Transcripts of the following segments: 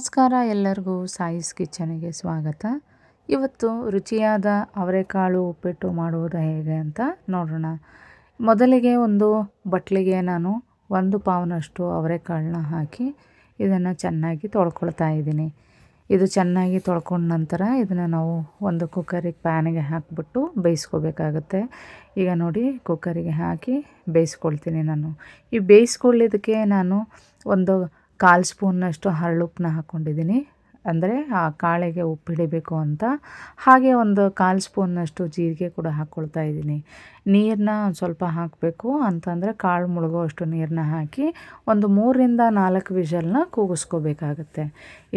ನಮಸ್ಕಾರ ಎಲ್ಲರಿಗೂ ಸಾಯಿಸ್ ಕಿಚನಿಗೆ ಸ್ವಾಗತ. ಇವತ್ತು ರುಚಿಯಾದ ಅವರೆಕಾಳು ಉಪ್ಪಿಟ್ಟು ಮಾಡುವುದು ಹೇಗೆ ಅಂತ ನೋಡೋಣ. ಮೊದಲಿಗೆ ಒಂದು ಬಟ್ಲಿಗೆ ನಾನು ಒಂದು ಪಾವನಷ್ಟು ಅವರೆಕಾಳನ್ನ ಹಾಕಿ ಇದನ್ನು ಚೆನ್ನಾಗಿ ತೊಳ್ಕೊಳ್ತಾ ಇದ್ದೀನಿ. ಇದು ಚೆನ್ನಾಗಿ ತೊಳ್ಕೊಂಡ ನಂತರ ಇದನ್ನು ನಾವು ಒಂದು ಕುಕ್ಕರಿಗೆ ಪ್ಯಾನಿಗೆ ಹಾಕಿಬಿಟ್ಟು ಬೇಯಿಸ್ಕೋಬೇಕಾಗತ್ತೆ. ಈಗ ನೋಡಿ ಕುಕ್ಕರಿಗೆ ಹಾಕಿ ಬೇಯಿಸ್ಕೊಳ್ತೀನಿ ನಾನು. ಈ ಬೇಯಿಸ್ಕೊಳ್ಳೋದಕ್ಕೆ ನಾನು ಒಂದು ಕಾಲು ಸ್ಪೂನ್ನಷ್ಟು ಹರಳುಪ್ಪನ್ನ ಹಾಕ್ಕೊಂಡಿದ್ದೀನಿ ಅಂದರೆ ಆ ಕಾಳಿಗೆ ಉಪ್ಪು ಹಿಡಿಬೇಕು ಅಂತ. ಹಾಗೆ ಒಂದು ಕಾಲು ಸ್ಪೂನ್ನಷ್ಟು ಜೀರಿಗೆ ಕೂಡ ಹಾಕ್ಕೊಳ್ತಾ ಇದ್ದೀನಿ. ನೀರನ್ನ ಒಂದು ಸ್ವಲ್ಪ ಹಾಕಬೇಕು ಅಂತಂದರೆ ಕಾಳು ಮುಳುಗೋ ಅಷ್ಟು ನೀರನ್ನ ಹಾಕಿ ಒಂದು ಮೂರರಿಂದ ನಾಲ್ಕು ವಿಷಲ್ನ ಕೂಗಿಸ್ಕೋಬೇಕಾಗತ್ತೆ.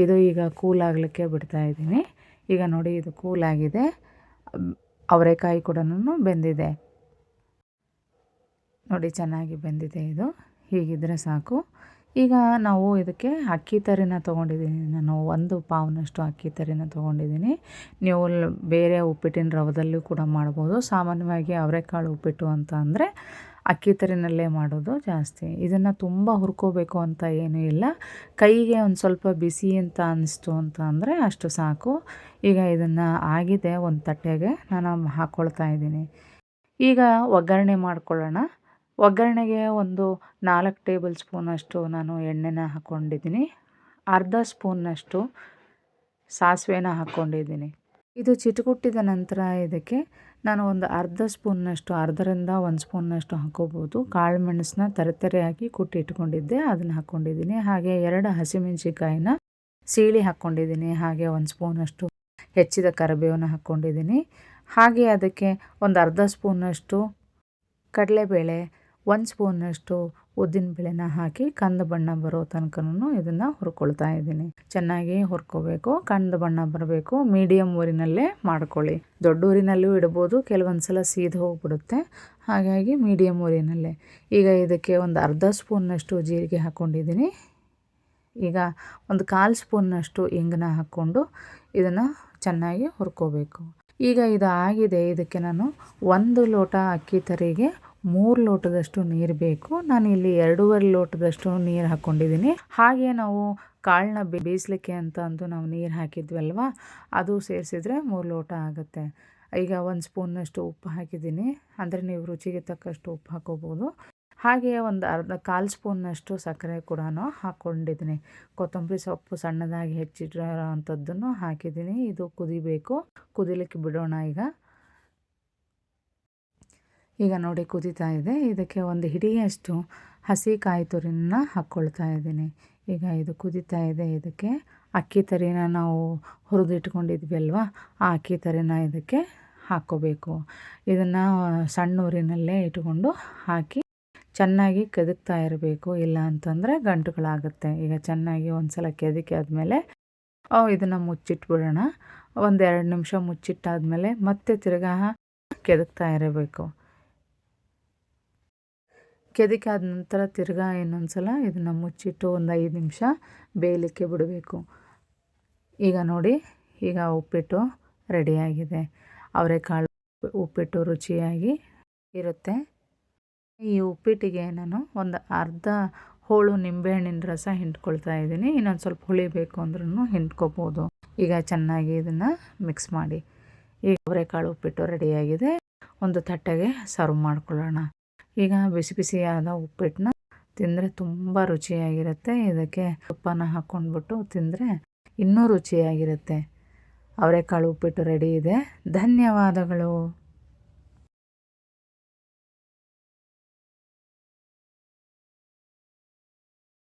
ಇದು ಈಗ ಕೂಲಾಗಲಿಕ್ಕೆ ಬಿಡ್ತಾ ಇದ್ದೀನಿ. ಈಗ ನೋಡಿ ಇದು ಕೂಲಾಗಿದೆ ಅವರೆಕಾಯಿ ಕೂಡ ಬೆಂದಿದೆ. ನೋಡಿ ಚೆನ್ನಾಗಿ ಬೆಂದಿದೆ ಇದು. ಹೀಗಿದ್ರೆ ಸಾಕು. ಈಗ ನಾವು ಇದಕ್ಕೆ ಅಕ್ಕಿ ತರಿನ ತೊಗೊಂಡಿದ್ದೀನಿ. ನಾನು ಒಂದು ಪಾವ್ನಷ್ಟು ಅಕ್ಕಿ ತರಿನ ತೊಗೊಂಡಿದ್ದೀನಿ. ನೀವು ಬೇರೆ ಉಪ್ಪಿಟ್ಟಿನ ರವದಲ್ಲೂ ಕೂಡ ಮಾಡ್ಬೋದು. ಸಾಮಾನ್ಯವಾಗಿ ಅವರೆಕಾಳು ಉಪ್ಪಿಟ್ಟು ಅಂತ ಅಂದರೆ ಅಕ್ಕಿ ತರಿನಲ್ಲೇ ಮಾಡೋದು ಜಾಸ್ತಿ. ಇದನ್ನು ತುಂಬ ಹುರ್ಕೋಬೇಕು ಅಂತ ಏನೂ ಇಲ್ಲ. ಕೈಗೆ ಒಂದು ಸ್ವಲ್ಪ ಬಿಸಿ ಅಂತ ಅನ್ನಿಸ್ತು ಅಂತ ಅಂದರೆ ಅಷ್ಟು ಸಾಕು. ಈಗ ಇದನ್ನು ಆಗಿದೆ ಒಂದು ತಟ್ಟೆಗೆ. ನಾನು ಹಾಕ್ಕೊಳ್ತಾ ಇದ್ದೀನಿ. ಈಗ ಒಗ್ಗರಣೆ ಮಾಡ್ಕೊಳ್ಳೋಣ. ಒಗ್ಗರಣೆಗೆ ಒಂದು ನಾಲ್ಕು ಟೇಬಲ್ ಸ್ಪೂನಷ್ಟು ನಾನು ಎಣ್ಣೆನ ಹಾಕ್ಕೊಂಡಿದ್ದೀನಿ ಅರ್ಧ ಸ್ಪೂನ್ನಷ್ಟು ಸಾಸಿವೆನ ಹಾಕ್ಕೊಂಡಿದ್ದೀನಿ ಇದು ಚಿಟುಕುಟ್ಟಿದ ನಂತರ ಇದಕ್ಕೆ ನಾನು ಒಂದು ಅರ್ಧ ಸ್ಪೂನ್ನಷ್ಟು ಅರ್ಧರಿಂದ ಒಂದು ಸ್ಪೂನ್ನಷ್ಟು ಹಾಕೋಬೋದು. ಕಾಳು ಮೆಣಸನ್ನ ಹಾಕಿ ಕುಟ್ಟಿ ಇಟ್ಕೊಂಡಿದ್ದೆ, ಅದನ್ನು ಹಾಕ್ಕೊಂಡಿದ್ದೀನಿ ಹಾಗೆ ಎರಡು ಹಸಿಮೆಣಸಿಕಾಯಿನ ಸೀಳಿ ಹಾಕ್ಕೊಂಡಿದ್ದೀನಿ ಹಾಗೆ ಒಂದು ಸ್ಪೂನಷ್ಟು ಹೆಚ್ಚಿದ ಕರಿಬೇವನ್ನ ಹಾಕ್ಕೊಂಡಿದ್ದೀನಿ ಹಾಗೆ ಅದಕ್ಕೆ ಒಂದು ಅರ್ಧ ಸ್ಪೂನಷ್ಟು ಕಡಲೆಬೇಳೆ ಒಂದು ಸ್ಪೂನಷ್ಟು ಉದ್ದಿನಬೇಳೆನ ಹಾಕಿ ಕಂದ ಬಣ್ಣ ಬರೋ ತನಕನೂ ಇದನ್ನು ಹುರ್ಕೊಳ್ತಾ ಇದ್ದೀನಿ. ಚೆನ್ನಾಗಿ ಹುರ್ಕೋಬೇಕು. ಕಂದ ಬಣ್ಣ ಬರಬೇಕು. ಮೀಡಿಯಮ್ ಊರಿನಲ್ಲೇ ಮಾಡ್ಕೊಳ್ಳಿ. ದೊಡ್ಡ ಊರಿನಲ್ಲೂ ಇಡ್ಬೋದು. ಕೆಲವೊಂದು ಸಲ ಸೀದು ಹೋಗ್ಬಿಡುತ್ತೆ. ಹಾಗಾಗಿ ಮೀಡಿಯಮ್ ಊರಿನಲ್ಲೇ. ಈಗ ಇದಕ್ಕೆ ಒಂದು ಅರ್ಧ ಸ್ಪೂನ್ನಷ್ಟು ಜೀರಿಗೆ ಹಾಕ್ಕೊಂಡಿದ್ದೀನಿ ಈಗ ಒಂದು ಕಾಲು ಸ್ಪೂನ್ನಷ್ಟು ಇಂಗನ ಹಾಕ್ಕೊಂಡು ಇದನ್ನು ಚೆನ್ನಾಗಿ ಹುರ್ಕೋಬೇಕು. ಈಗ ಇದು ಆಗಿದೆ ಇದಕ್ಕೆ ನಾನು ಒಂದು ಲೋಟ ಅಕ್ಕಿ ತರಿಗೆ ಮೂರು ಲೋಟದಷ್ಟು ನೀರು ಬೇಕು. ನಾನು ಇಲ್ಲಿ ಎರಡೂವರೆ ಲೋಟದಷ್ಟು ನೀರು ಹಾಕ್ಕೊಂಡಿದ್ದೀನಿ ಹಾಗೆ ನಾವು ಕಾಳನ್ನ ಬೇಯಿಸ್ಲಿಕ್ಕೆ ಅಂತ ಅಂದು ನಾವು ನೀರು ಹಾಕಿದ್ವಲ್ವ? ಅದು ಸೇರಿಸಿದ್ರೆ ಮೂರು ಲೋಟ ಆಗುತ್ತೆ. ಈಗ ಒಂದು ಸ್ಪೂನ್ನಷ್ಟು ಉಪ್ಪು ಹಾಕಿದ್ದೀನಿ ಅಂದರೆ ನೀವು ರುಚಿಗೆ ತಕ್ಕಷ್ಟು ಉಪ್ಪು ಹಾಕೋಬೋದು. ಹಾಗೆ ಒಂದು ಅರ್ಧ ಕಾಲು ಸ್ಪೂನ್ನಷ್ಟು ಸಕ್ಕರೆ ಕೂಡ ಹಾಕ್ಕೊಂಡಿದ್ದೀನಿ ಕೊತ್ತಂಬರಿ ಸೊಪ್ಪು ಸಣ್ಣದಾಗಿ ಹೆಚ್ಚಿಟ್ಟಿರೋ ಅಂಥದ್ದನ್ನು ಹಾಕಿದ್ದೀನಿ ಇದು ಕುದಿಬೇಕು. ಕುದಿಲಿಕ್ಕೆ ಬಿಡೋಣ ಈಗ. ಈಗ ನೋಡಿ ಕುದೀತಾ ಇದೆ. ಇದಕ್ಕೆ ಒಂದು ಹಿಡಿಯಷ್ಟು ಹಸಿ ಕಾಯಿ ತುರಿನ ಹಾಕ್ಕೊಳ್ತಾ ಇದ್ದೀನಿ. ಈಗ ಇದು ಕುದೀತಾ ಇದೆ. ಇದಕ್ಕೆ ಅಕ್ಕಿ ತರಿನ ನಾವು ಹುರಿದಿಟ್ಕೊಂಡಿದ್ವಿ ಅಲ್ವಾ? ಆ ಅಕ್ಕಿ ತರಿನ ಇದಕ್ಕೆ ಹಾಕ್ಕೋಬೇಕು. ಇದನ್ನು ಸಣ್ಣ ಊರಿನಲ್ಲೇ ಇಟ್ಕೊಂಡು ಹಾಕಿ ಚೆನ್ನಾಗಿ ಕೆದಕ್ತಾ ಇರಬೇಕು. ಇಲ್ಲ ಅಂತಂದರೆ ಗಂಟುಗಳಾಗುತ್ತೆ. ಈಗ ಚೆನ್ನಾಗಿ ಒಂದು ಸಲ ಕೆದಕಿ ಆದಮೇಲೆ ಇದನ್ನು ಮುಚ್ಚಿಟ್ಬಿಡೋಣ. ಒಂದು ಎರಡು ನಿಮಿಷ ಮುಚ್ಚಿಟ್ಟಾದಮೇಲೆ ಮತ್ತೆ ತಿರ್ಗಾ ಕೆದಕ್ತಾ ಇರಬೇಕು. ಕೆದಕಾದ ನಂತರ ತಿರ್ಗಾ ಇನ್ನೊಂದು ಸಲ ಇದನ್ನು ಮುಚ್ಚಿಟ್ಟು ಒಂದು ಐದು ನಿಮಿಷ ಬೇಯಲಿಕ್ಕೆ ಬಿಡಬೇಕು. ಈಗ ನೋಡಿ, ಈಗ ಉಪ್ಪಿಟ್ಟು ರೆಡಿಯಾಗಿದೆ ಅವರೆಕಾಳು ಉಪ್ಪಿಟ್ಟು ರುಚಿಯಾಗಿ ಇರುತ್ತೆ. ಈ ಉಪ್ಪಿಟ್ಟಿಗೆ ನಾನು ಒಂದು ಅರ್ಧ ಹೋಳು ನಿಂಬೆಹಣ್ಣಿನ ರಸ ಹಿಂಡ್ಕೊಳ್ತಾ ಇದ್ದೀನಿ. ಇನ್ನೊಂದು ಸ್ವಲ್ಪ ಹುಳಿ ಬೇಕು ಅಂದ್ರೂ ಹಿಂಡ್ಕೋಬೋದು. ಈಗ ಚೆನ್ನಾಗಿ ಇದನ್ನು ಮಿಕ್ಸ್ ಮಾಡಿ. ಈಗ ಅವರೆಕಾಳು ಉಪ್ಪಿಟ್ಟು ರೆಡಿಯಾಗಿದೆ ಒಂದು ತಟ್ಟೆಗೆ ಸರ್ವ್ ಮಾಡ್ಕೊಳ್ಳೋಣ. ಈಗ ಬಿಸಿ ಬಿಸಿಯಾದ ಉಪ್ಪಿಟ್ಟನ್ನ ತಿಂದರೆ ತುಂಬ ರುಚಿಯಾಗಿರುತ್ತೆ. ಇದಕ್ಕೆ ತುಪ್ಪನ ಹಾಕ್ಕೊಂಡ್ಬಿಟ್ಟು ತಿಂದರೆ ಇನ್ನೂ ರುಚಿಯಾಗಿರುತ್ತೆ. ಅವರೆಕಾಳು ಉಪ್ಪಿಟ್ಟು ರೆಡಿ ಇದೆ. ಧನ್ಯವಾದಗಳು.